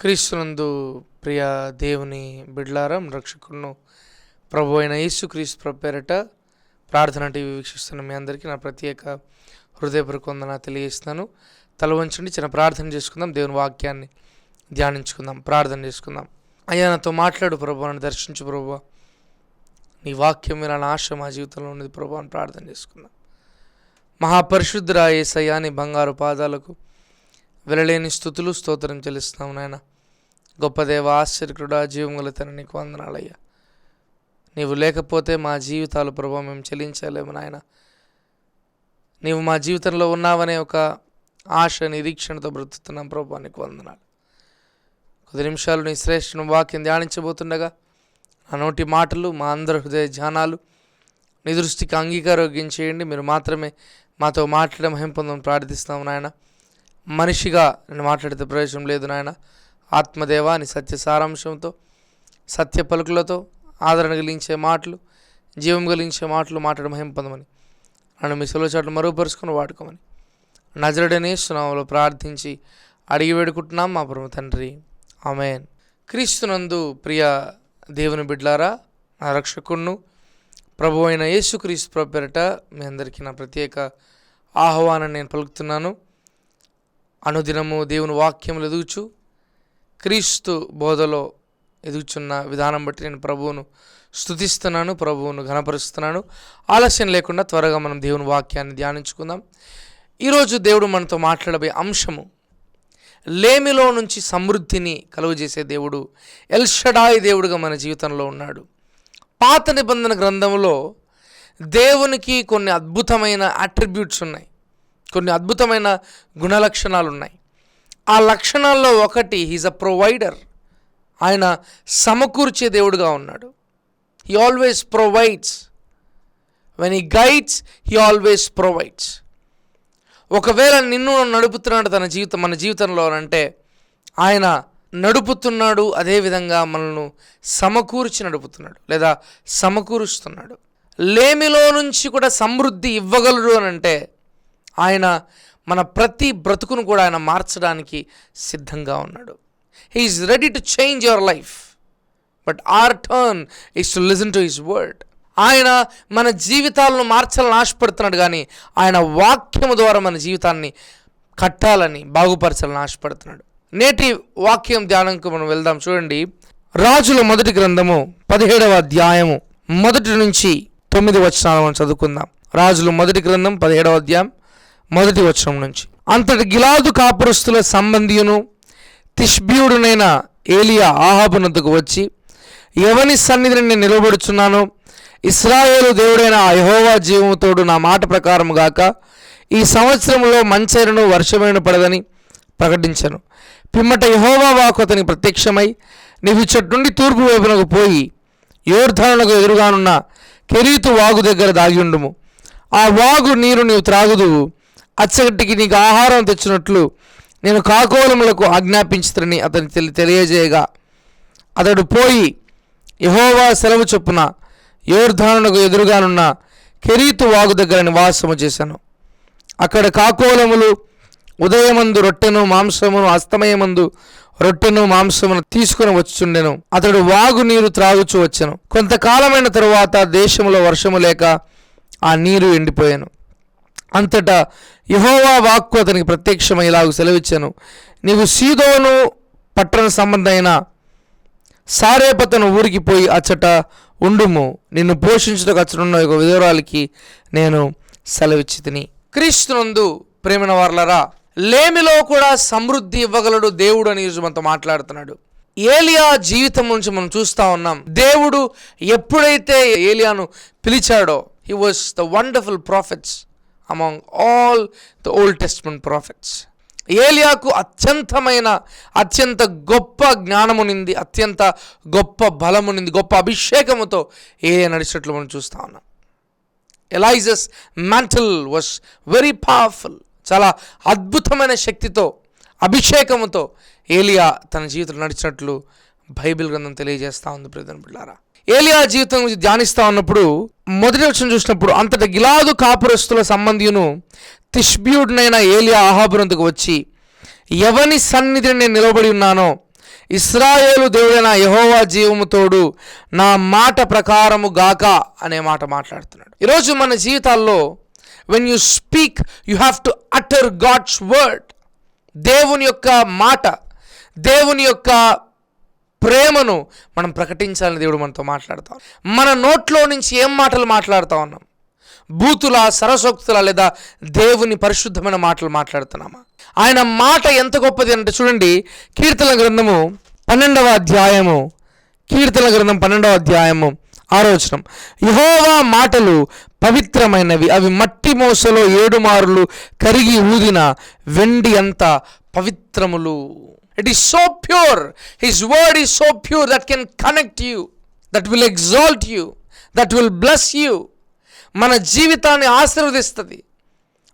క్రీస్తునందు ప్రియ దేవుని బిడ్లారం రక్షకును ప్రభు అయిన యేసుక్రీస్తు ప్రభు ప్రార్థన టీవీ వీక్షిస్తున్న మీ అందరికీ నా ప్రత్యేక హృదయపూర్వక వందన తెలియజేస్తున్నాను. తల వంచండి చిన్న ప్రార్థన చేసుకుందాం దేవుని వాక్యాన్ని ధ్యానించుకుందాం ప్రార్థన చేసుకుందాం. అయ్యా నాతో మాట్లాడు ప్రభు నన్ను దర్శించు ప్రభు. నీ వాక్యం మీద నా ఆశ మా జీవితంలో ఉన్నది ప్రభు అని ప్రార్థన చేసుకుందాం. మహాపరిశుద్ధ ఏసయ్యా నీ బంగారు పాదాలకు వెళ్ళలేని స్థుతులు స్తోత్రం చెల్లిస్తున్నాం నాయన. గొప్ప దేవ ఆశ్చర్యకుడా జీవం గలతని నీకు వందనాలయ్యా. నీవు లేకపోతే మా జీవితాలు ప్రభావ మేము చెల్లించలేము నాయన. నీవు మా జీవితంలో ఉన్నావనే ఒక ఆశ నిరీక్షణతో బ్రతుకుతున్నాం ప్రభావ నీకు వందనాలు. కొద్ది నిమిషాలు నీ శ్రేష్ఠను వాక్యం ధ్యానించబోతుండగా నా నోటి మాటలు మా అందరి హృదయ ధ్యానాలు నీ దృష్టికి అంగీకారోగ్యం చేయండి మీరు మాత్రమే మాతో మాట్లాడడం మహింపొందని ప్రార్థిస్తున్నాం నాయన. మనిషిగా నేను మాట్లాడితే ప్రవేశం లేదు నాయన. ఆత్మదేవా అని సత్య సారాంశంతో సత్య పలుకులతో ఆదరణ కలిగించే మాటలు జీవం కలిగించే మాటలు మాట్లాడడం మహింపదమని నన్ను మీ సెలవు మరుగుపరుచుకొని వాడుకోమని. నజరుడనే సునామలో ప్రార్థించి అడిగి వేడుకుంటున్నాం మా ప్రభు తండ్రి. ఆమెన్. క్రీస్తునందు ప్రియ దేవుని బిడ్లారా నా రక్షకుణ్ణు ప్రభు అయిన యేసుక్రీస్తు ప్రభు పేరట మీ అందరికీ నా ప్రత్యేక ఆహ్వానం నేను పలుకుతున్నాను. అనుదినము దేవుని వాక్యములు ఎదుగుచు. క్రీస్తు బోధలో ఎదుగుచున్న విధానం బట్టి నేను ప్రభువును స్తుతిస్తున్నాను ప్రభువును ఘనపరుస్తున్నాను. ఆలస్యం లేకుండా త్వరగా మనం దేవుని వాక్యాన్ని ధ్యానించుకుందాం. ఈరోజు దేవుడు మనతో మాట్లాడబోయే అంశము లేమిలో నుంచి సమృద్ధిని కలుగజేసే దేవుడు ఎల్షడాయి దేవుడుగా మన జీవితంలో ఉన్నాడు. పాత నిబంధన గ్రంథంలో దేవునికి కొన్ని అద్భుతమైన అట్రిబ్యూట్స్ ఉన్నాయి. కొన్ని అద్భుతమైన గుణలక్షణాలు ఉన్నాయి ఆ లక్షణాల్లో ఒకటి హీజ్ అ ప్రొవైడర్ ఆయన సమకూర్చే దేవుడుగా ఉన్నాడు. He always provides when he guides he always provides ఒకవేళ నిన్ను నడుపుతున్నాడు తన జీవితం మన జీవితంలో అంటే ఆయన నడుపుతున్నాడు అదేవిధంగా మనల్ని సమకూర్చి నడుపుతున్నాడు లేదా సమకూరుస్తున్నాడు. లేమిలో నుంచి కూడా సమృద్ధి ఇవ్వగలడు అని అంటే ఆయన మన ప్రతి బ్రతుకును కూడా ఆయన మార్చడానికి సిద్ధంగా ఉన్నాడు. He is ready to change your life but our turn is to listen to his word ఆయన మన జీవితాలను మార్చాలని ఆశపడుతున్నాడు కానీ ఆయన వాక్యము ద్వారా మన జీవితాన్ని కట్టాలని బాగుపరచాలని ఆశపడుతున్నాడు. నేటి వాక్యం ధ్యానంకు మనం వెళ్దాం. చూడండి. రాజుల మొదటి గ్రంథము పదిహేడవ అధ్యాయము మొదటి నుంచి తొమ్మిది వచనాలు మనం చదువుకుందాం. రాజులు మొదటి గ్రంథం పదిహేడవ అధ్యాయం మొదటి వచనం నుంచి. అంతటి గిలాదు కాపురస్తుల సంబంధియును తిష్బ్యూడునైన ఏలియా ఆహాబునద్దుకు వచ్చి ఎవని సన్నిధిని నేను నిలబడుచున్నాను? ఇస్రాయేలు దేవుడైన యహోవా జీవముతోడు నా మాట ప్రకారం గాక ఈ సంవత్సరంలో మంచైనను వర్షమైన పడదని ప్రకటించను. పిమ్మట యహోవా వాకు అతనికి ప్రత్యక్షమై నీవు చెట్టు నుండి తూర్పు వైపునకు పోయి యోర్ధనులకు ఎదురుగానున్న కెరీతు వాగు దగ్గర దాగి ఉండుము. ఆ వాగు నీరు నీవు త్రాగుదువు. అచ్చగట్టికి నీకు ఆహారం తెచ్చినట్లు నేను కాకోలములకు ఆజ్ఞాపించుతని అతని తెలి తెలియజేయగా. అతడు పోయి యహోవా సెలవు చొప్పున యోర్ధానునకు ఎదురుగానున్న కెరీతు వాగు దగ్గర నివాసము చేశాను. అక్కడ కాకోలములు ఉదయమందు రొట్టెను మాంసమును అస్తమయమందు రొట్టెను మాంసమును తీసుకుని వచ్చుండెను అతడు వాగు నీరు త్రాగుచూ వచ్చెను. కొంతకాలమైన తరువాత దేశములో వర్షము లేక ఆ నీరు ఎండిపోయాను. అంతటా యహోవా వాక్కు అతనికి ప్రత్యక్షమై ఇలాగ సెలవిచ్చాను. నీవు సీదోను పట్టణ సంబంధమైన సారేపతను ఊరికి పోయి అచ్చట ఉండుము. నిన్ను పోషించుటకు అచ్చడున్న ఒక విధురాలకి నేను సెలవిచ్చి తిని. క్రీస్తునందు ప్రేమిన వార్లరా లేమిలో కూడా సమృద్ధి ఇవ్వగలడు దేవుడు అని మనతో మాట్లాడుతున్నాడు. ఏలియా జీవితం నుంచి మనం చూస్తా ఉన్నాం. దేవుడు ఎప్పుడైతే ఏలియాను పిలిచాడో he was the wonderful prophets among all the old testament prophets ఏలియాకు అత్యంతమైన అత్యంత గొప్ప జ్ఞానమునింది అత్యంత గొప్ప బలమునింది గొప్ప అభిషేకముతో ఏలియా నడిచినట్లు మనం చూస్తా ఉన్నాం. Elijah's mantle was very powerful చాలా అద్భుతమైన శక్తితో అభిషేకముతో ఏలియా తన జీవితంలో నడిచినట్లు బైబిల్ గ్రంథం తెలియజేస్తూ ఉంది ప్రజల బిళ్ళారా ఏలియా జీవితం గురించి ధ్యానిస్తా ఉన్నప్పుడు మొదటి వచ్చిన చూసినప్పుడు అంతటి గిలాదు కాపురస్తుల సంబంధియును తిష్బ్యూడ్నైన ఏలియా ఆహాబునందుకు వచ్చి ఎవని సన్నిధిని నేను నిలబడి ఉన్నానో ఇస్రాయేలు దేవుడైన యహోవా జీవము తోడు నా మాట ప్రకారము గాక అనే మాట మాట్లాడుతున్నాడు. ఈరోజు మన జీవితాల్లో when you speak you have to utter God's word దేవుని యొక్క మాట దేవుని యొక్క ప్రేమను మనం ప్రకటించాలని దేవుడు మనతో మాట్లాడతాం మన నోట్లో నుంచి ఏం మాటలు మాట్లాడుతా ఉన్నాం? బూతుల సరసోక్తుల లేదా దేవుని పరిశుద్ధమైన మాటలు మాట్లాడుతున్నామా? ఆయన మాట ఎంత గొప్పది అంటే చూడండి కీర్తన గ్రంథము పన్నెండవ అధ్యాయము కీర్తన గ్రంథం పన్నెండవ అధ్యాయము ఆలోచనం యహోవా మాటలు పవిత్రమైనవి అవి మట్టి మోసలో ఏడు మారులు కరిగి ఊదిన వెండి అంత పవిత్రములు. It is so pure his word is so pure that can connect you that will exalt you that will bless you మన జీవితాన్ని ఆశీర్వదిస్తుంది.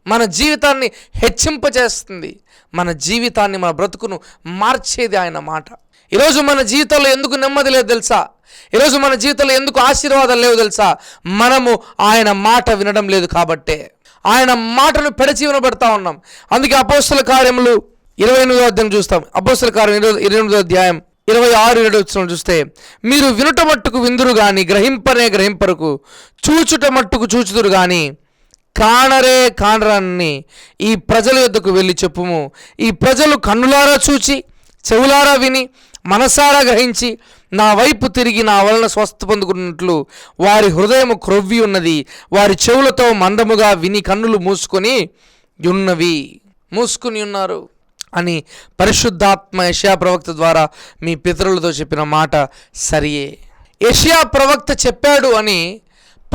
మన జీవితాన్ని హెచ్చింపజేస్తుంది. మన జీవితాన్ని మన బ్రతుకును మార్చేది ఆయన మాట. ఈరోజు మన జీవితంలో ఎందుకు నెమ్మది లేదు తెలుసా? ఈరోజు మన జీవితంలో ఎందుకు ఆశీర్వాదం లేవు తెలుసా? మనము ఆయన మాట వినడం లేదు కాబట్టే. ఆయన మాటను పెడచి ఉన్నాం. అందుకే అపోస్తుల కార్యములు ఇరవై ఎనిమిదో అధ్యాయం చూస్తాం. అబ్బోసల కారు ఇరవై ఎనిమిదో అధ్యాయం ఇరవై ఆరు ఏడు వచ్చిన చూస్తే మీరు వినుట మట్టుకు విందురు కానీ గ్రహింపనే గ్రహింపరకు చూచుట మట్టుకు చూచుదురు కానీ కానరే కానరాన్ని ఈ ప్రజల యొద్దకు వెళ్ళి చెప్పుము. ఈ ప్రజలు కన్నులారా చూచి చెవులారా విని మనసారా గ్రహించి నా వైపు తిరిగి నా వలన స్వస్థ పొందుకున్నట్లు వారి హృదయము క్రొవ్వి ఉన్నది. వారి చెవులతో మందముగా విని కన్నులు మూసుకొని ఉన్నవి. మూసుకుని ఉన్నారు. అని పరిశుద్ధాత్మ యషయా ప్రవక్త ద్వారా మీ పితరులతో చెప్పిన మాట సరియే. యషయా ప్రవక్త చెప్పాడు అని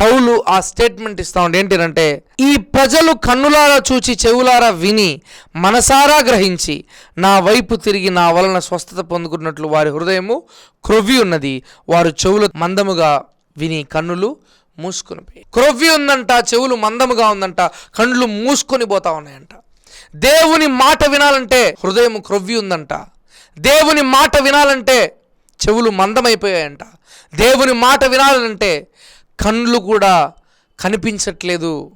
పౌలు ఆ స్టేట్మెంట్ ఇస్తా ఉండే. ఏంటంటే ఈ ప్రజలు కన్నులారా చూచి చెవులారా విని మనసారా గ్రహించి నా వైపు తిరిగి నా వలన స్వస్థత పొందుకున్నట్లు వారి హృదయము క్రొవ్వి ఉన్నది. వారు చెవులు మందముగా విని కన్నులు మూసుకొని పోయి. క్రొవ్వి ఉందంట చెవులు మందముగా ఉందంట కన్నులు మూసుకొని పోతా ఉన్నాయంట. దేవుని మాట వినాలంటే హృదయం క్రొవ్వి ఉందంట. దేవుని మాట వినాలంటే చెవులు మందమైపోయాయంట. దేవుని మాట వినాలంటే కళ్ళు కూడా కనిపించట్లేదు.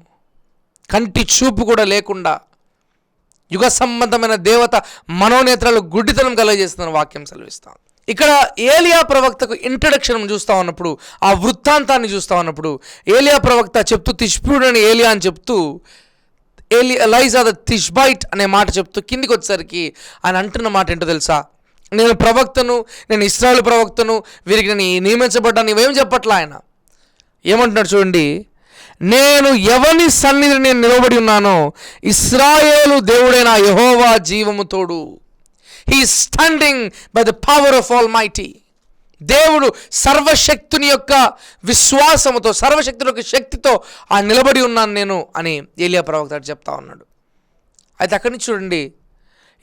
కంటి చూపు కూడా లేకుండా. యుగ సంబంధమైన దేవత మనోనేత్రాలు గుడ్డితనం కలగజేస్తున్న వాక్యం సెలవిస్తాం. ఇక్కడ ఏలియా ప్రవక్తకు ఇంట్రడక్షన్ చూస్తా ఉన్నప్పుడు ఆ వృత్తాంతాన్ని చూస్తా ఉన్నప్పుడు ఏలియా ప్రవక్త చెప్తూ తిష్పుడని ఏలియా అని చెప్తూ ఎలి ఎలైజా ద తిష్బైట్ అనే మాట చెప్తూ కిందికి వచ్చేసరికి ఆయన అంటున్న మాట ఏంటో తెలుసా? నేను ప్రవక్తను నేను ఇస్రాయల్ ప్రవక్తను వీరికి నేను నియమించబడ్డాను ఇవేం చెప్పట్లా ఆయన? ఏమంటున్నాడు చూడండి నేను ఎవరి సన్నిధిని నేను నిలబడి ఉన్నానో ఇస్రాయేలు దేవుడైన యహోవా జీవము తోడు. He standing by the power of almighty దేవుడు సర్వశక్తుని యొక్క విశ్వాసముతో సర్వశక్తుని యొక్క శక్తితో ఆ నిలబడి ఉన్నాను నేను అని ఏలియా ప్రవక్త చెప్తా ఉన్నాడు. అయితే అక్కడి నుంచి చూడండి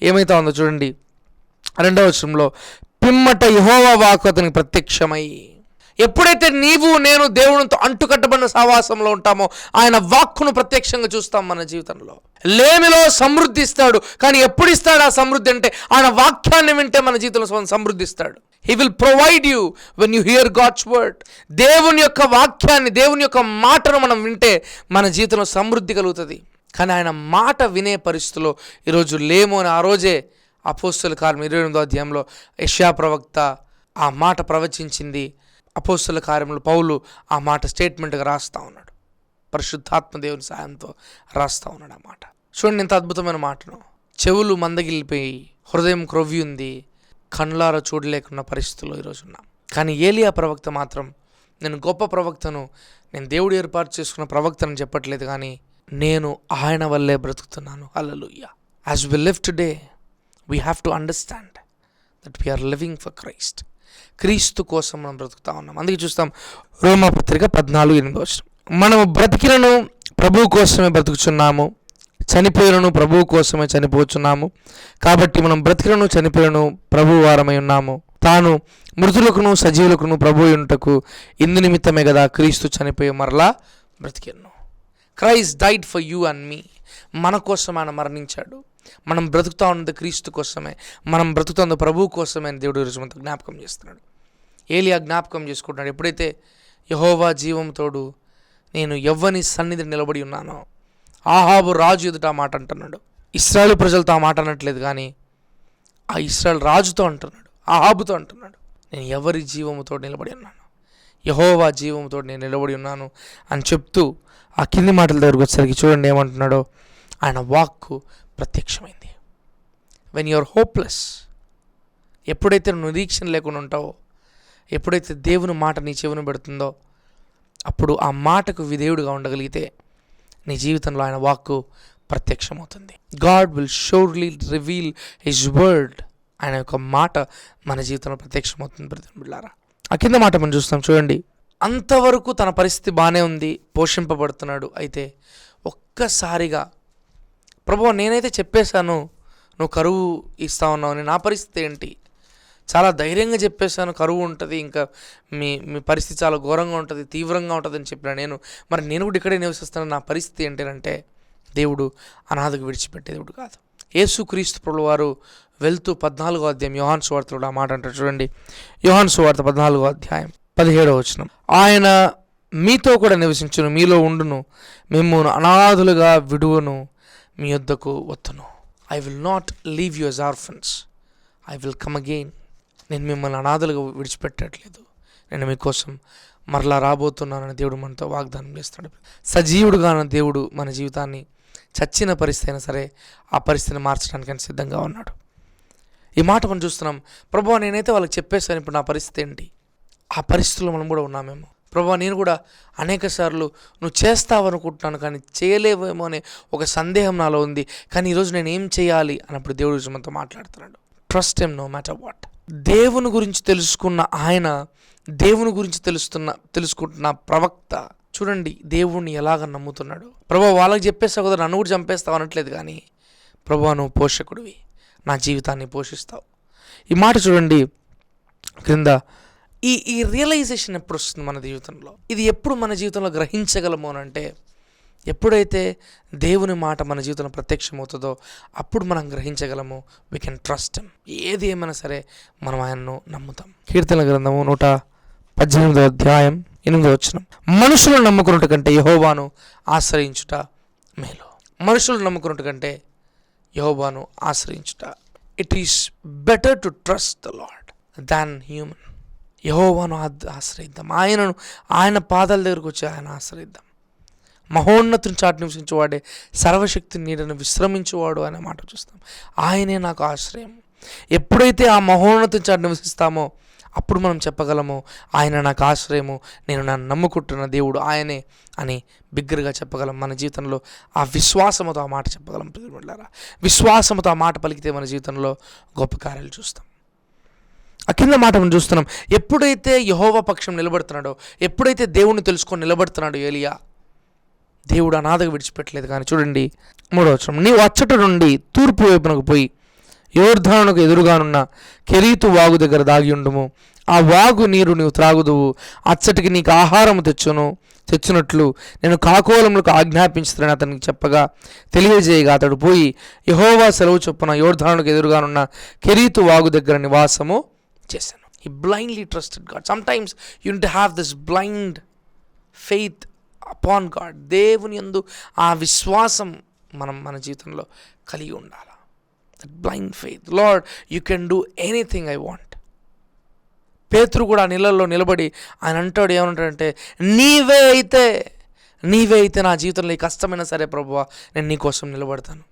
ఏమైతా ఉందో చూడండి. రెండవ వచనంలో పిమ్మట యహోవా వాకు అతనికి ప్రత్యక్షమై. ఎప్పుడైతే నీవు నేను దేవునితో అంటుకట్టబడిన సహవాసంలో ఉంటామో ఆయన వాక్కును ప్రత్యక్షంగా చూస్తాం మన జీవితంలో. లేమిలో సమృద్ధి ఇస్తాడు కానీ ఎప్పుడు ఇస్తాడు ఆ సమృద్ధి అంటే ఆయన వాక్యాన్ని వింటే మన జీవితంలో సమృద్ధి ఇస్తాడు he will provide you when you hear God's word దేవుని యొక్క వాక్యాన్ని దేవుని యొక్క మాటను మనం వింటే మన జీవితంలో సమృద్ధి కలుగుతుంది. కానీ ఆయన మాట వినే పరిస్థితిలో ఈరోజు లేము అని ఆ రోజే అపోస్తుల కార్యం ఇరవై ఎనిమిదో అధ్యాయంలో యష్యా ప్రవక్త ఆ మాట ప్రవచించింది. అపోస్తుల కార్యంలో పౌలు ఆ మాట స్టేట్మెంట్గా రాస్తా ఉన్నాడు. పరిశుద్ధాత్మ దేవుని సాయంతో రాస్తా ఉన్నాడు ఆ మాట. చూడండి ఇంత అద్భుతమైన మాటను. చెవులు మందగిలిపోయి హృదయం క్రొవ్వి ఉంది. కండ్లార చూడలేకున్న పరిస్థితుల్లో ఈరోజు ఉన్నాం. కానీ ఏలియా ప్రవక్త మాత్రం నేను గొప్ప ప్రవక్తను నేను దేవుడు ఏర్పాటు చేసుకున్న ప్రవక్తను చెప్పట్లేదు కానీ నేను ఆయన వల్లే బ్రతుకుతున్నాను. Hallelujah as we live today we have to understand that we are living for Christ క్రీస్తు కోసం మనం బ్రతుకుతా ఉన్నాం. అందుకే చూస్తాం రోమా పత్రిక పద్నాలుగు ఎనిమిది వచ్చిన మనము బ్రతికినను ప్రభువు కోసమే బ్రతుకుచున్నాము. చనిపోయినను ప్రభువు కోసమే చనిపోచున్నాము. కాబట్టి మనం బ్రతికినను చనిపోయినను ప్రభు వారమై ఉన్నాము. తాను మృతులకును సజీవులకును ప్రభు ఉంటకు ఇందు నిమిత్తమే కదా క్రీస్తు చనిపోయి మరలా బ్రతికెను Christ died for you and me. మన కోసం ఆయన మరణించాడు. మనం బ్రతుకుతా ఉన్నది క్రీస్తు కోసమే. మనం బ్రతుకుతున్నది ప్రభువు కోసమే అని దేవుడు ఈరోజు మనతో జ్ఞాపకం చేస్తున్నాడు. ఏలియా జ్ఞాపకం చేసుకుంటున్నాడు. ఎప్పుడైతే యహోవా జీవం తోడు నేను ఎవ్వని సన్నిధి నిలబడి ఉన్నానో ఆహాబు రాజు ఎదుట ఆ మాట అంటున్నాడు. ఇస్రాయల్ ప్రజలతో ఆ మాట అనట్లేదు కానీ ఆ ఇస్రాయల్ రాజుతో అంటున్నాడు ఆహాబుతో అంటున్నాడు. నేను ఎవరి జీవముతో నిలబడి ఉన్నాను? యహోవా జీవముతో నేను నిలబడి ఉన్నాను అని చెప్తూ ఆ కింది మాటల దగ్గరకు వచ్చేసరికి చూడండి ఏమంటున్నాడో ఆయన వాక్కు ప్రత్యక్షమైంది. వెన్ యువర్ హోప్లెస్ ఎప్పుడైతే నువ్వు నిరీక్షణ లేకుండా ఉంటావో ఎప్పుడైతే దేవుని మాట నీ చెవిన పెడుతుందో అప్పుడు ఆ మాటకు విధేయుడుగా ఉండగలిగితే నీ జీవితంలో ఆయన వాక్కు ప్రత్యక్షమవుతుంది. God will surely reveal his word ఆయన యొక్క మాట మన జీవితంలో ప్రత్యక్షమవుతుంది బ్రదర్ బిళ్ళారా ఆ కింద మాట మనం చూస్తాం చూడండి. అంతవరకు తన పరిస్థితి బాగానే ఉంది పోషింపబడుతున్నాడు. అయితే ఒక్కసారిగా ప్రభు నేనైతే చెప్పేశాను నువ్వు కరువు ఇస్తా ఉన్నావు నా పరిస్థితి ఏంటి? చాలా ధైర్యంగా చెప్పేశాను కరువు ఉంటుంది ఇంకా మీ మీ పరిస్థితి చాలా ఘోరంగా ఉంటుంది తీవ్రంగా ఉంటుంది అని చెప్పిన నేను. మరి నేను కూడా ఇక్కడే నివసిస్తాను నా పరిస్థితి ఏంటంటే దేవుడు అనాథకు విడిచిపెట్టే దేవుడు కాదు. యేసుక్రీస్తు ప్రభుల వారు వెళ్తూ పద్నాలుగో అధ్యాయం యోహాన్ సువార్తలు ఆ మాట అంటారు చూడండి. యోహాన్ సువార్త పద్నాలుగో అధ్యాయం పదిహేడవ వచనం. ఆయన మీతో కూడా నివసించును మీలో ఉండును మిమ్మల్ని అనాథులుగా విడువను మీ యొద్దకు వత్తును. I will not leave your orphans I will come again నేను మిమ్మల్ని అనాథలుగా విడిచిపెట్టట్లేదు. నేను మీకోసం మరలా రాబోతున్నానని దేవుడు మనతో వాగ్దానం చేస్తాడు సజీవుడుగా దేవుడు మన జీవితాన్ని చచ్చిన పరిస్థితి అయినా సరే ఆ పరిస్థితిని మార్చడానికి ఆయన సిద్ధంగా ఉన్నాడు. ఈ మాట మనం చూస్తున్నాం. ప్రభు నేనైతే వాళ్ళకి చెప్పేశాను ఇప్పుడు నా పరిస్థితి ఏంటి? ఆ పరిస్థితుల్లో మనం కూడా ఉన్నామేమో ప్రభు నేను కూడా అనేక సార్లు నువ్వు చేస్తావనుకుంటున్నాను కానీ చేయలేవేమో అనే ఒక సందేహం నాలో ఉంది. కానీ ఈరోజు నేను ఏం చేయాలి? అన్నప్పుడు దేవుడు మనతో మాట్లాడుతున్నాడు. Trust M no matter what దేవుని గురించి తెలుసుకున్న ఆయన దేవుని గురించి తెలుస్తున్న తెలుసుకుంటున్న ప్రవక్త. చూడండి దేవుణ్ణి ఎలాగ నమ్ముతున్నాడు. ప్రభు వాళ్ళకి చెప్పేస్తావు కదా నన్ను కూడా చంపేస్తావు అనట్లేదు కానీ ప్రభు నువ్వు పోషకుడివి. నా జీవితాన్ని పోషిస్తావు. ఈ మాట చూడండి క్రింద ఈ ఈ రియలైజేషన్ ఎప్పుడు వస్తుంది మన జీవితంలో? ఇది ఎప్పుడు మన జీవితంలో గ్రహించగలము అని అంటే ఎప్పుడైతే దేవుని మాట మన జీవితంలో ప్రత్యక్షమవుతుందో అప్పుడు మనం గ్రహించగలము. వీ కెన్ ట్రస్ట్ ఏది ఏమైనా సరే మనం ఆయనను నమ్ముతాం. కీర్తన గ్రంథము నూట పద్దెనిమిదో అధ్యాయం ఎనిమిదో వచ్చిన మనుషులను నమ్ముకున్నట్టు కంటే యహోవాను ఆశ్రయించుట మేలు. మనుషులు నమ్ముకున్నట్టు కంటే యహోబాను ఆశ్రయించుట. It is better to trust the Lord than human యహోవాను ఆశ్రయిద్దాం. ఆయనను ఆయన పాదాల దగ్గరకు వచ్చి ఆయన ఆశ్రయిద్దాం. మహోన్నతిని చాటు నివసించేవాడే సర్వశక్తి నీడను విశ్రమించేవాడు అనే మాట చూస్తాం. ఆయనే నాకు ఆశ్రయం. ఎప్పుడైతే ఆ మహోన్నతిని చాటు నివసిస్తామో అప్పుడు మనం చెప్పగలము ఆయన నాకు ఆశ్రయము నేను నన్ను నమ్ముకుంటున్న దేవుడు ఆయనే అని బిగ్గరగా చెప్పగలం. మన జీవితంలో ఆ విశ్వాసముతో ఆ మాట చెప్పగలం ప్రియమిళ్ళారా విశ్వాసముతో ఆ మాట పలికితే మన జీవితంలో గొప్ప కార్యాలు చూస్తాం. ఆ కింద మాట మనం చూస్తున్నాం ఎప్పుడైతే యహోవ పక్షం నిలబడుతున్నాడో ఎప్పుడైతే దేవుణ్ణి తెలుసుకొని నిలబడుతున్నాడో ఏలియా దేవుడు అనాథకు విడిచిపెట్టలేదు కానీ చూడండి మూడో వచనం. నీవు అచ్చట నుండి తూర్పు వైపునకు పోయి యోర్ధానుకు ఎదురుగానున్న కెరీతు వాగు దగ్గర దాగి ఉండుము. ఆ వాగు నీరు నీవు త్రాగుదువు. అచ్చటికి నీకు ఆహారము తెచ్చును తెచ్చినట్లు నేను కాకోలములకు ఆజ్ఞాపించుతానని అతనికి చెప్పగా తెలియజేయగా అతడు పోయి యహోవా సెలవు చొప్పున యోర్ధానుకు ఎదురుగానున్న కెరీతు వాగు దగ్గర నివాసము చేశాను. He blindly trusted God sometimes times to have this blind faith upon God దేవుని యందు ఆ విశ్వాసం మనం మన జీవితంలో కలిగి ఉండాలి? That blind faith Lord you can do anything I want పేతురు కూడా ఆ నీళ్ళల్లో నిలబడి ఆయన అంటాడు ఏమంటాడంటే నీవే అయితే నీవే అయితే నా జీవితంలో ఈ కష్టమైనా సరే ప్రభువా నేను నీకోసం నిలబడతాను.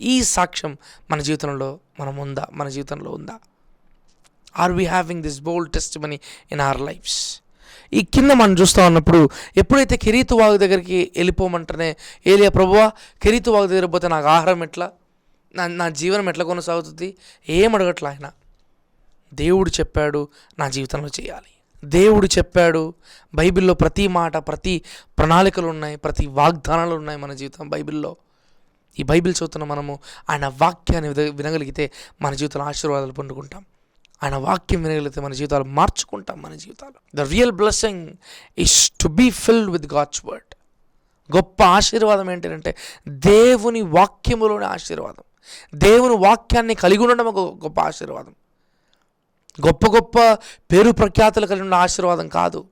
ఈ సాక్ష్యం మన జీవితంలో మనం ఉందా? మన జీవితంలో ఉందా? Are we having this bold testimony in our lives ఈ కింద మనం చూస్తూ ఉన్నప్పుడు ఎప్పుడైతే కిరీతు వాగు దగ్గరికి వెళ్ళిపోమంటేనే ఏలియా ప్రభువా కిరీతు వాగు దగ్గర పోతే నాకు ఆహారం ఎట్లా? నా నా జీవనం ఎట్లా కొనసాగుతుంది? ఏం అడగట్లా ఆయన? దేవుడు చెప్పాడు నా జీవితంలో చేయాలి. దేవుడు చెప్పాడు బైబిల్లో ప్రతి మాట ప్రతి ప్రణాళికలు ఉన్నాయి ప్రతి వాగ్దానాలు ఉన్నాయి మన జీవితం బైబిల్లో. ఈ బైబిల్ చదువుతున్న మనము ఆయన వాక్యాన్ని విన- వినగలిగితే మన జీవితంలో ఆశీర్వాదాలు పొందుకుంటాం. ఆయన వాక్యం వినగలిగితే మన జీవితాలు మార్చుకుంటాం మన జీవితాలు. The real blessing is to be filled with God's word గొప్ప ఆశీర్వాదం ఏంటంటే దేవుని వాక్యములోని ఆశీర్వాదం. దేవుని వాక్యాన్ని కలిగి ఉండడం ఒక గొప్ప ఆశీర్వాదం. గొప్ప గొప్ప పేరు ప్రఖ్యాతులు కలిగి ఉన్న ఆశీర్వాదం కాదు.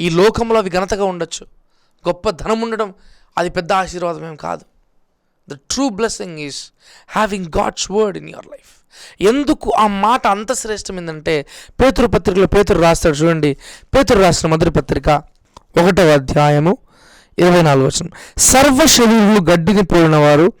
ఈ లోకంలో అవి ఘనతగా ఉండొచ్చు. గొప్ప ధనం ఉండడం అది పెద్ద ఆశీర్వాదం ఏం కాదు. The true blessing is having God's word in your life ఎందుకు ఆ మాట అంత శ్రేష్టమైందంటే పేతురు పత్రికలో పేతురు రాస్తాడు చూడండి. పేతురు రాసిన మొదటి పత్రిక ఒకటవ అధ్యాయము ఇరవై నాలుగు వచనం. సర్వ శరీరులు గడ్డిని పోలిన వారు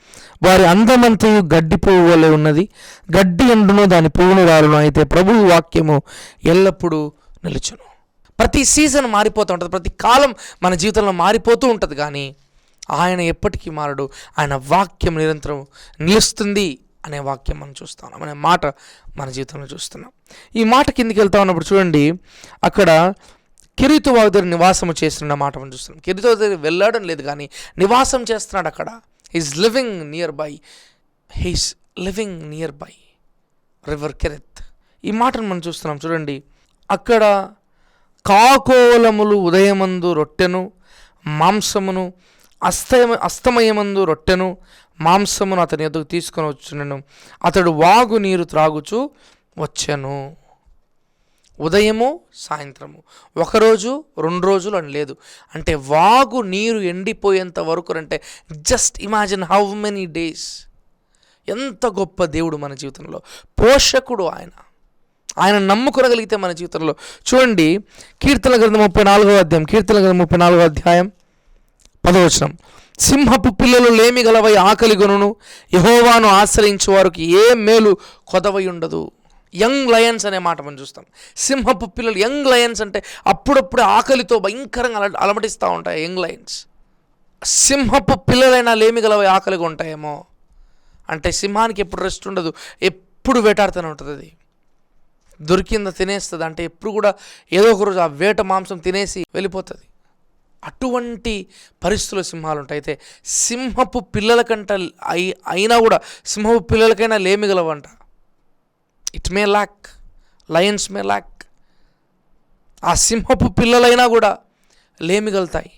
వారి అందమంతయు గడ్డి పువ్వు వలె ఉన్నది. గడ్డి ఎండును దాని పువ్వును రాలును అయితే ప్రభువు వాక్యము ఎల్లప్పుడూ నిలుచును. ప్రతి సీజన్ మారిపోతూ ఉంటుంది. ప్రతి కాలం మన జీవితంలో మారిపోతూ ఉంటుంది కానీ ఆయన ఎప్పటికీ మారడు. ఆయన వాక్యం నిరంతరం నిలుస్తుంది. అనే వాక్యం మనం చూస్తాం అనే మాట మన జీవితంలో చూస్తున్నాం. ఈ మాట కిందికి వెళ్తా ఉన్నప్పుడు చూడండి అక్కడ కిరీతు వాగ్దరి దగ్గర నివాసము చేస్తున్న మాట మనం చూస్తున్నాం. కిరీతు వాగ్దరి వెళ్ళడం లేదు కానీ నివాసం చేస్తున్నాడు అక్కడ. He's living near by he's living near by river Cherith ఈ మాటను మనం చూస్తున్నాం చూడండి అక్కడ కాకోలములు ఉదయమందు రొట్టెను మాంసమును అస్తమ అస్తమయమందు రొట్టెను మాంసమును అతని ఎదుగు తీసుకొని వచ్చునను. అతడు వాగు నీరు త్రాగుచు వచ్చాను. ఉదయము సాయంత్రము. ఒకరోజు రెండు రోజులు అని లేదు. అంటే వాగు నీరు ఎండిపోయేంత వరకు అంటే just imagine how many days ఎంత గొప్ప దేవుడు మన జీవితంలో. పోషకుడు ఆయన. ఆయన నమ్ముకునగలిగితే మన జీవితంలో. చూడండి కీర్తన గ్రంథం ముప్పై నాలుగో అధ్యాయం కీర్తన గ్రంథం ముప్పై నాలుగో అధ్యాయం పదవచనం. సింహపు పిల్లలు లేమి గలవై ఆకలిగొనును. యహోవాను ఆశ్రయించే వారికి ఏ మేలు కొదవై ఉండదు. యంగ్ లయన్స్ అనే మాట మనం చూస్తాం. సింహపు పిల్లలు యంగ్ లయన్స్ అంటే అప్పుడప్పుడు ఆకలితో భయంకరంగా అల అలమటిస్తూ ఉంటాయి యంగ్ లయన్స్. సింహపు పిల్లలైనా లేమి గలవై ఆకలిగా ఉంటాయేమో. అంటే సింహానికి ఎప్పుడు రెస్ట్ ఉండదు ఎప్పుడు వేటాడుతూనే ఉంటుంది అది. దొరికిందో తినేస్తుంది అంటే ఎప్పుడు కూడా ఏదో ఒక రోజు ఆ వేట మాంసం తినేసి వెళ్ళిపోతుంది. అటువంటి పరిస్థితుల్లో సింహాలు ఉంటాయి. అయితే సింహపు పిల్లలకంట అయి అయినా కూడా సింహపు పిల్లలకైనా లేమిగలవంట it may lack lions may lack ఆ సింహపు పిల్లలైనా కూడా లేమిగలుతాయి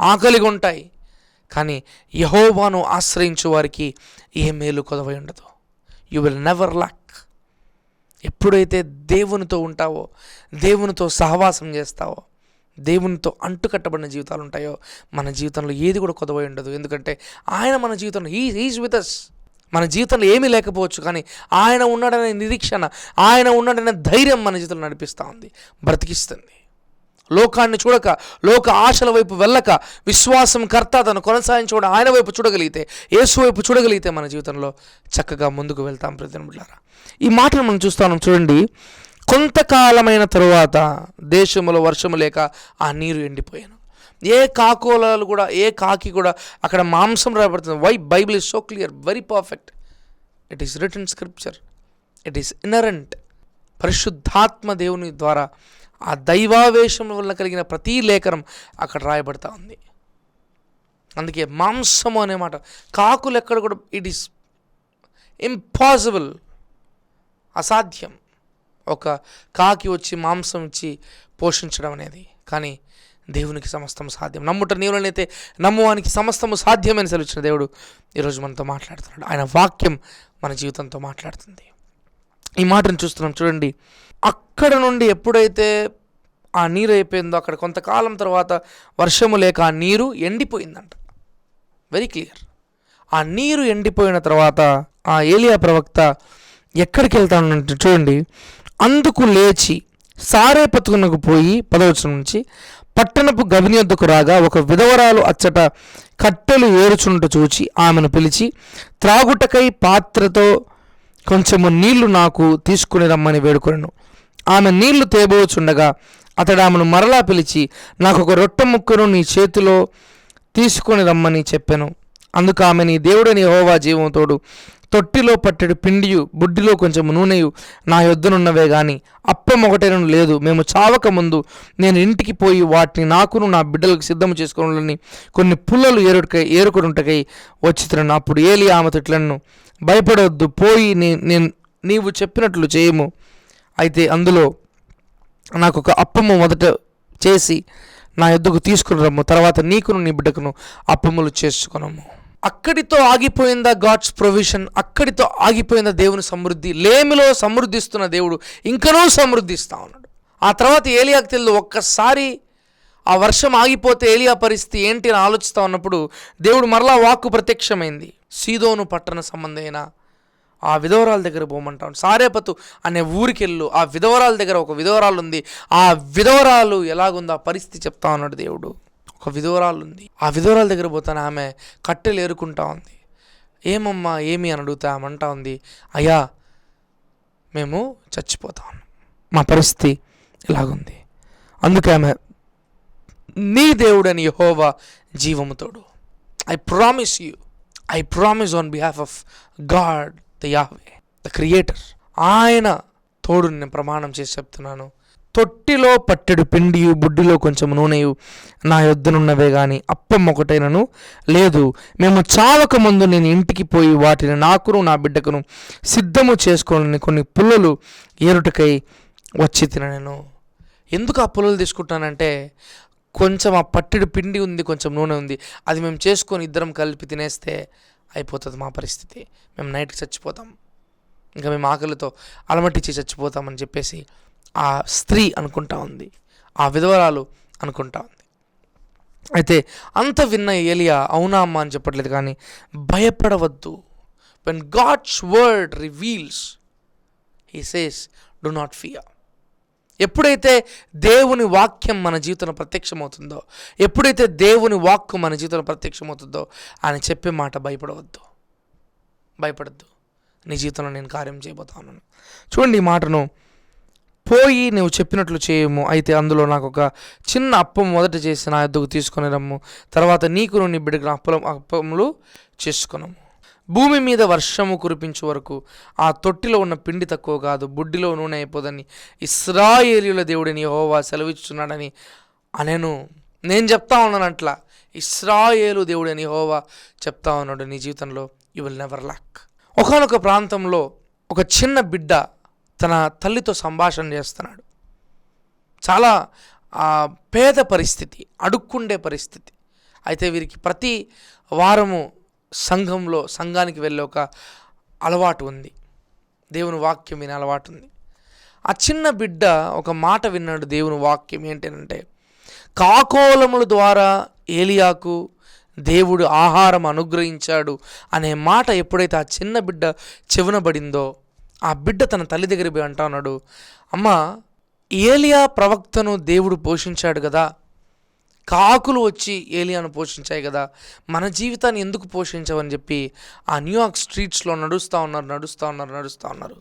ఆకలిగా ఉంటాయి. కానీ యహోవాను ఆశ్రయించే వారికి ఏ మేలు కొదవై ఉండదు. యు విల్ నెవర్ ల్యాక్ ఎప్పుడైతే దేవునితో ఉంటావో దేవునితో సహవాసం చేస్తావో దేవునితో అంటుకట్టబడిన జీవితాలు ఉంటాయో మన జీవితంలో ఏది కూడా కొదవై ఉండదు. ఎందుకంటే ఆయన మన జీవితంలో ఈ ఈజ్ విత్ అస్ మన జీవితంలో ఏమీ లేకపోవచ్చు కానీ ఆయన ఉన్నాడనే నిరీక్షణ ఆయన ఉన్నాడనే ధైర్యం మన జీవితంలో నడిపిస్తూ ఉంది బ్రతికిస్తుంది. లోకాన్ని చూడక లోక ఆశల వైపు వెళ్ళక విశ్వాసం కర్త తను కొనసాగించుకోవడం ఆయన వైపు చూడగలిగితే యేసు వైపు చూడగలిగితే మన జీవితంలో చక్కగా ముందుకు వెళ్తాం ప్రతిదిన ఈ మాటను మనం చూస్తాం చూడండి. కొంతకాలమైన తరువాత దేశంలో వర్షము లేక ఆ నీరు ఎండిపోయాను. ఏ కాకోలాలు కూడా ఏ కాకి కూడా అక్కడ మాంసం రాబడుతుంది. Why Bible is so clear very perfect it is written scripture it is inerrant పరిశుద్ధాత్మ దేవుని ద్వారా ఆ దైవావేశం వల్ల కలిగిన ప్రతి లేఖనం అక్కడ రాయబడతా ఉంది. అందుకే మాంసము అనే మాట కాకులు ఎక్కడ కూడా ఇట్ ఈస్ ఇంపాసిబుల్ అసాధ్యం. ఒక కాకి వచ్చి మాంసం ఇచ్చి పోషించడం అనేది. కానీ దేవునికి సమస్తం సాధ్యం. నమ్ముట నీవులనైతే నమ్మువానికి సమస్తము సాధ్యమని సెలవిచ్చిన దేవుడు ఈరోజు మనతో మాట్లాడుతున్నాడు. ఆయన వాక్యం మన జీవితంతో మాట్లాడుతుంది. ఈ మాటను చూస్తున్నాం చూడండి. అక్కడ నుండి ఎప్పుడైతే ఆ నీరు అయిపోయిందో అక్కడ కొంతకాలం తర్వాత వర్షము లేక ఆ నీరు ఎండిపోయిందంట. వెరీ క్లియర్ ఆ నీరు ఎండిపోయిన తర్వాత ఆ ఏలియా ప్రవక్త ఎక్కడికి వెళ్తానంటే చూడండి. అందుకు లేచి సారేపతుకునకు పోయి పదవచనం నుంచి పట్టణపు గవిని వద్దకు రాగా ఒక విధవరాలు అచ్చట కట్టెలు ఏరుచుంట చూచి ఆమెను పిలిచి త్రాగుటకై పాత్రతో కొంచెము నీళ్ళు నాకు తీసుకుని రమ్మని వేడుకొను ఆమె నీళ్ళు తేబోచుండగా అతడు ఆమెను మరలా పిలిచి నాకు ఒక రొట్టె ముక్కను నీ చేతిలో తీసుకొని రమ్మని చెప్పాను. అందుకు ఆమె నీ దేవుడని హోవా జీవంతోడు తొట్టిలో పట్టెడు పిండియు బుడ్డిలో కొంచెం నూనెయు నా యొద్దనున్నవే గాని అప్పం ఒకటే లేదు. మేము చావక ముందు నేను ఇంటికి పోయి వాటిని నాకును నా బిడ్డలకు సిద్ధం చేసుకోవాలని కొన్ని పుల్లలు ఏరుకై ఏరుకునుటకై వచ్చితున్నాను అప్పుడు ఏలి ఆమె తిట్లను భయపడవద్దు పోయి నేను నీవు చెప్పినట్లు చేయము. అయితే అందులో నాకు ఒక అప్పము మొదట చేసి నా ఎద్దుకు తీసుకుని రమ్ము. తర్వాత నీకును నీ బిడ్డకును అప్పములు చేసుకునము. అక్కడితో ఆగిపోయిందా గాడ్స్ ప్రొవిజన్ అక్కడితో ఆగిపోయిందా దేవుని సమృద్ధి? లేమిలో సమృద్ధిస్తున్న దేవుడు ఇంకనూ సమృద్ధిస్తా ఉన్నాడు. ఆ తర్వాత ఏలియాకు తెలియదు ఒక్కసారి ఆ వర్షం ఆగిపోతే ఏలియా పరిస్థితి ఏంటి అని ఆలోచిస్తా ఉన్నప్పుడు దేవుడు మరలా వాక్కు ప్రత్యక్షమైంది. సీదోను పట్టణ సంబంధమైన ఆ విధవరాల దగ్గర పోమంటాం సారేపతు అనే ఊరికెళ్ళు ఆ విధవరాల దగ్గర ఒక విధవరాలు ఉంది. ఆ విధవరాలు ఎలాగుందో ఆ పరిస్థితి చెప్తా ఉన్నాడు దేవుడు. ఒక విధవరాలు ఉంది. ఆ విధవరాల దగ్గర పోతాను ఆమె కట్టెలు ఏరుకుంటా ఉంది. ఏమమ్మా ఏమి అని అడుగుతా ఆమె అంటా ఉంది. అయ్యా మేము చచ్చిపోతా ఉన్నాం. మా పరిస్థితి ఇలాగుంది. అందుకే ఆమె నీ దేవుడని యహోవా జీవముతోడు. I promise you I promise on behalf of God the Yahweh the creator ఆయన తోడు నేను ప్రమాణం చేసి చెప్తున్నాను. తొట్టిలో పట్టెడు పిండియు బుడ్డిలో కొంచెం నూనెయు నా యొద్దనున్నవే గాని అప్పం ఒకటైనను. లేదు మేము చావక ముందు నేను ఇంటికి పోయి వాటిని నాకును నా బిడ్డకును సిద్ధము చేసుకోవాలని కొన్ని పుల్లలు ఏరుటకై వచ్చి తినను ఎందుకు ఆ పుల్లలు తీసుకుంటానంటే కొంచెం ఆ పట్టెడు పిండి ఉంది కొంచెం నూనె ఉంది అది మేము చేసుకొని ఇద్దరం కలిపి తినేస్తే అయిపోతుంది మా పరిస్థితి. మేము నైట్కి చచ్చిపోతాం. ఇంకా మేము ఆకలితో అలమటించి చచ్చిపోతామని చెప్పేసి ఆ స్త్రీ అనుకుంటా ఉంది. ఆ విధవరాలు అనుకుంటా ఉంది. అయితే అంత విన్న ఏలియా అవునా అమ్మా అని చెప్పట్లేదు కానీ భయపడవద్దు. When God's word reveals he says do not fear ఎప్పుడైతే దేవుని వాక్యం మన జీవితంలో ప్రత్యక్షమవుతుందో ఎప్పుడైతే దేవుని వాక్కు మన జీవితంలో ప్రత్యక్షమవుతుందో ఆయన చెప్పే మాట భయపడవద్దు. భయపడద్దు. నీ జీవితంలో నేను కార్యం చేయబోతా ఉన్నాను. చూడండి ఈ మాటను పోయి నువ్వు చెప్పినట్లు చేయము. అయితే అందులో నాకు ఒక చిన్న అప్పం మొదట చేసి నా ఎద్దుకు తీసుకొని రమ్ము. తర్వాత నీకు నీ బిడ్డకు అప్పలం అప్పములు చేసుకున్నాము భూమి మీద వర్షము కురిపించే వరకు ఆ తొట్టిలో ఉన్న పిండి తక్కువ కాదు బుడ్డిలో నూనె అయిపోదని ఇస్రాయేలీల దేవుడిని యెహోవా సెలవిస్తున్నాడని అనెను. నేను చెప్తా ఉన్నాను అట్లా ఇస్రాయేలు దేవుడని హోవా చెప్తా ఉన్నాడు నీ జీవితంలో. యు విల్ నెవర్ లాక్ ఒకనొక ప్రాంతంలో ఒక చిన్న బిడ్డ తన తల్లితో సంభాషణ చేస్తున్నాడు. చాలా ఆ, పేద పరిస్థితి అడుక్కుండే పరిస్థితి. అయితే వీరికి ప్రతి వారము సంఘంలో సంఘానికి వెళ్ళే ఒక అలవాటు ఉంది. దేవుని వాక్యం వినే అలవాటు ఉంది. ఆ చిన్న బిడ్డ ఒక మాట విన్నాడు దేవుని వాక్యం ఏంటంటే కాకోలముల ద్వారా ఏలియాకు దేవుడు ఆహారం అనుగ్రహించాడు అనే మాట ఎప్పుడైతే ఆ చిన్న బిడ్డ చెవునబడిందో ఆ బిడ్డ తన తల్లి దగ్గర పోయి అంటా ఉన్నాడు అమ్మ ఏలియా ప్రవక్తను దేవుడు పోషించాడు కదా. కాకులు వచ్చి ఏలియాను పోషించాయి కదా. మన జీవితాన్ని ఎందుకు పోషించవని చెప్పి ఆ న్యూయార్క్ స్ట్రీట్స్లో నడుస్తూ ఉన్నారు నడుస్తూ ఉన్నారు నడుస్తూ ఉన్నారు.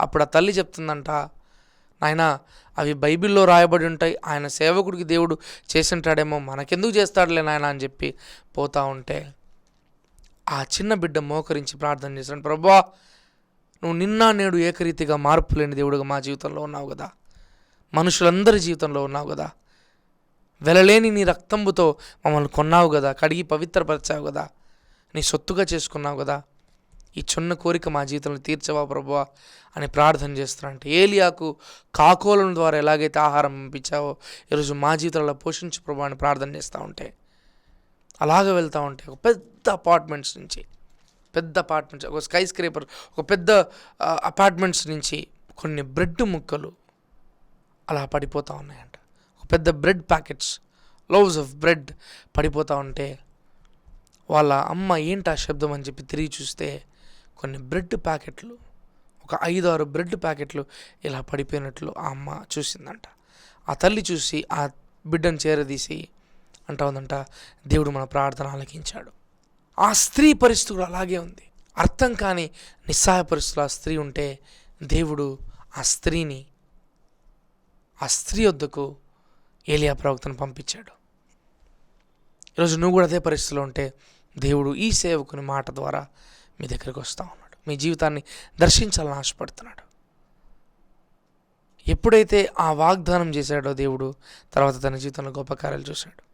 అప్పుడు ఆ తల్లి చెప్తుందంట నాయన అవి బైబిల్లో రాయబడి ఉంటాయి. ఆయన సేవకుడికి దేవుడు చేసింటాడేమో మనకెందుకు చేస్తాడులే నాయన అని చెప్పి పోతా ఉంటే ఆ చిన్న బిడ్డ మోకరించి ప్రార్థన చేశాడు. ప్రభా నువ్వు నిన్న నేడు ఏకరీతిగా మార్పు లేని దేవుడుగా మా జీవితంలో ఉన్నావు కదా. మనుషులందరి జీవితంలో ఉన్నావు కదా. వెలలేని నీ రక్తంబుతో మమ్మల్ని కొన్నావు కదా. కడిగి పవిత్రపరిచావు కదా. నీ సొత్తుగా చేసుకున్నావు కదా. ఈ చిన్న కోరిక మా జీవితంలో తీర్చవా ప్రభువా అని ప్రార్థన చేస్తున్నా అంటే ఏలియాకు కాకోలం ద్వారా ఎలాగైతే ఆహారం పంపించావో ఈరోజు మా జీవితంలో పోషించు ప్రభు అని ప్రార్థన చేస్తూ ఉంటే అలాగ వెళ్తూ ఉంటే ఒక పెద్ద అపార్ట్మెంట్స్ నుంచి పెద్ద అపార్ట్మెంట్స్ ఒక స్కై స్క్రేపర్ ఒక పెద్ద అపార్ట్మెంట్స్ నుంచి కొన్ని బ్రెడ్ ముక్కలు అలా పడిపోతూ ఉన్నాయంట. ఒక పెద్ద bread packets loaves of bread పడిపోతూ ఉంటే వాళ్ళ అమ్మ ఏంటి ఆ శబ్దం అని చెప్పి తిరిగి చూస్తే కొన్ని బ్రెడ్ ప్యాకెట్లు ఒక ఐదు ఆరు బ్రెడ్ ప్యాకెట్లు ఇలా పడిపోయినట్లు ఆ అమ్మ చూసిందంట. ఆ తల్లి చూసి ఆ బిడ్డను చేరదీసి అంటా ఉందంట దేవుడు మన ప్రార్థన ఆలకించాడు. ఆ స్త్రీ పరిస్థితి కూడా అలాగే ఉంది. అర్థం కాని నిస్సహాయ పరిస్థితులు ఆ స్త్రీ ఉంటే దేవుడు ఆ స్త్రీని ఆ స్త్రీ వద్దకు ఏలియా ప్రవక్తను పంపించాడు. ఈరోజు నువ్వు కూడా అదే పరిస్థితిలో ఉంటే దేవుడు ఈ సేవకుని మాట ద్వారా మీ దగ్గరికి వస్తూ ఉన్నాడు. మీ జీవితాన్ని దర్శించాలని ఆశపడుతున్నాడు. ఎప్పుడైతే ఆ వాగ్దానం చేశాడో దేవుడు తర్వాత తన జీవితంలో గొప్ప కార్యాలు చూశాడు.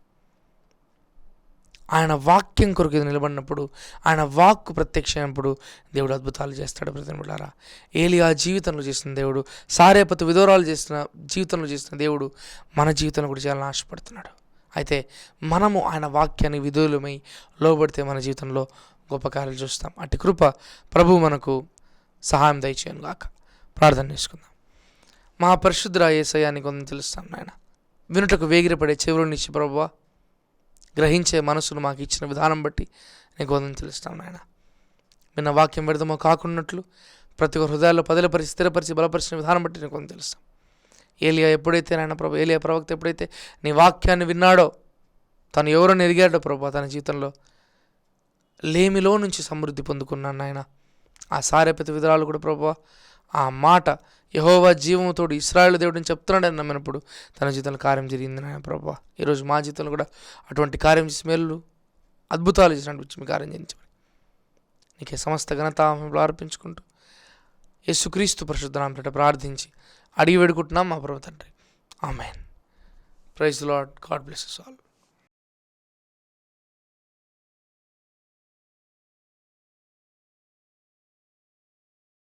ఆయన వాక్యం కొరకు నిలబడినప్పుడు ఆయన వాక్కు ప్రత్యక్షమైనప్పుడు దేవుడు అద్భుతాలు చేస్తాడు ప్రతినిబిడారా ఏలియా జీవితంలో చేసిన దేవుడు సారేపతి విధోరాలు చేసిన జీవితంలో చేసిన దేవుడు మన జీవితంలో కూడా చేయాలని ఆశపడుతున్నాడు. అయితే మనము ఆయన వాక్యాన్ని విధులమై లోబడితే మన జీవితంలో గొప్ప కార్యాలు చూస్తాం. అటు కృప ప్రభు మనకు సహాయం దయచేయను గాక. ప్రార్థన చేసుకుందాం. మా పరిశుద్ధ ఏసయానికి కొంత తెలుస్తాం నాయన. వినుటకు వేగిరపడే చెవులనిచ్చి ప్రభువా గ్రహించే మనసును మాకు ఇచ్చిన విధానం బట్టి నీకు వందం తెలుస్తాం నాయన. విన్న వాక్యం వ్యర్థమో కాకున్నట్లు ప్రతి ఒక్క హృదయాల్లో పదిలపరిచి స్థిరపరిచి బలపరిచిన విధానం బట్టి నీకు కొంత తెలుస్తాం ఏలియా ఎప్పుడైతే నాయన ప్రభు ఏలియా ప్రవక్త ఎప్పుడైతే నీ వాక్యాన్ని విన్నాడో తను ఎవరో ఎరిగాడో ప్రభు తన జీవితంలో లేమిలో నుంచి సమృద్ధి పొందుకున్నాను నాయన. ఆ సారెపతి విధురాలు కూడా ప్రభు ఆ మాట యహోవా జీవముతోడు ఇస్రాయల్ దేవుడిని చెప్తున్నాడని నమ్మినప్పుడు తన జీవితంలో కార్యం జరిగింది నాయన ప్రభావ ఈరోజు మా జీవితంలో కూడా అటువంటి కార్యం చేసి మేలు అద్భుతాలు చేసినట్టు మీ కార్యం చేయించమని. నీకే సమస్త ఘనత అర్పించుకుంటూ యేసుక్రీస్తు పరిశుద్ధనామట ప్రార్థించి అడిగి వేడుకుంటున్నాం మా ప్రభు తండ్రి. Amen. Praise Lord God bless all.